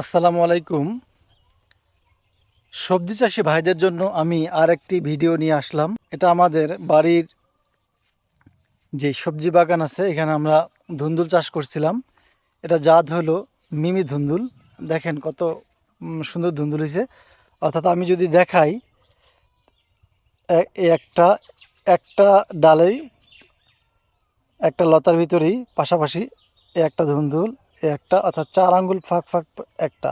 আসসালামু আলাইকুম। সবজি চাষি ভাইদের জন্য আমি আর একটি ভিডিও নিয়ে আসলাম। এটা আমাদের বাড়ির যে সবজি বাগান আছে, এখানে আমরা ধুন্দুল চাষ করছিলাম। এটা জাত হলো মিমি ধুন্দুল। দেখেন কত সুন্দর ধুন্দুল হয়েছে অর্থাৎ আমি যদি দেখাই একটা একটা ডালেই, একটা লতার ভিতরেই পাশাপাশি একটা ধুন্দুল একটা অর্থাৎ চার আঙ্গুল ফাঁক ফাঁক একটা।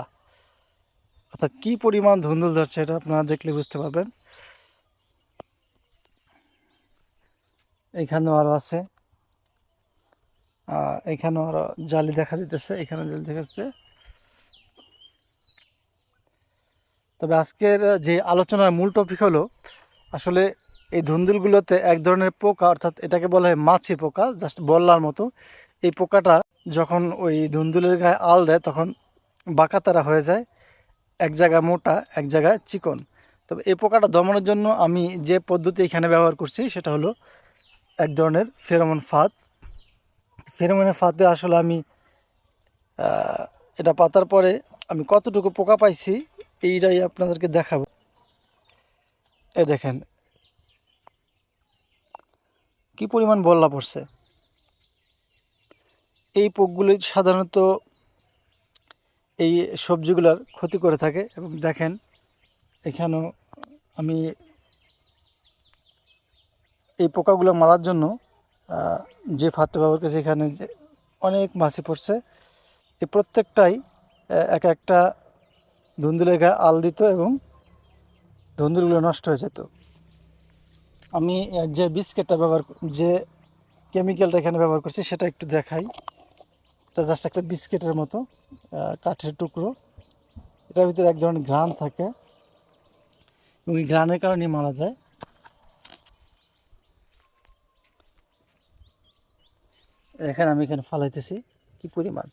অর্থাৎ কি পরিমাণ ধুন্দুল ধরছে এটা আপনারা দেখলে বুঝতে পারবেন। এইখানেও আরও আছে। আহ, এইখানেও আরও জালি দেখা যেতেছে এখানে জালি দেখা যাচ্ছে তবে আজকের যে আলোচনার মূল টপিক হলো আসলে এই ধুন্দুলগুলোতে এক ধরনের পোকা অর্থাৎ এটাকে বলা হয় মাছি পোকা জাস্ট বললার মতো। এই পোকাটা যখন ওই ধুন্দুলের গায়ে আল দেয়, তখন বাঁকাতারা হয়ে যায়। এক জায়গায় মোটা, এক জায়গায় চিকন। তবে এই পোকাটা দমনের জন্য আমি যে পদ্ধতি এখানে ব্যবহার করছি, সেটা হলো এক ধরনের ফেরোমন ফাঁদ। ফেরোমনের ফাঁদে আসলে আমি এটা পাতার পরে আমি কতটুকু পোকা পাইছি, এইটাই আপনাদেরকে দেখাবো। এ দেখেন, কি পরিমাণ বল্লা পড়ছে। এই পোকগুলি সাধারণত এই সবজিগুলোর ক্ষতি করে থাকে এবং দেখেন, এখানেও আমি এই পোকাগুলো মারার জন্য যে ফাঁদটা ব্যবহার করেছি এখানে যে অনেক মাছি পড়ছে এই প্রত্যেকটাই এক একটা ধুন্দুলের গায়ে আল দিত এবং ধুন্দুলগুলো নষ্ট হয়ে যেত। আমি যে বিস্কেটটা ব্যবহার যে কেমিক্যালটা এখানে ব্যবহার করছি সেটা একটু দেখাই। এটা জাস্ট একটা বিস্কিটের মতো কাঠের টুকরো। এটার ভিতরে এক ধরনের ঘ্রাণ থাকে এবং এই ঘ্রাণের কারণে মারা যায়। এখানে আমি এখানে ফালাইতেছি। কি পরিমাণ?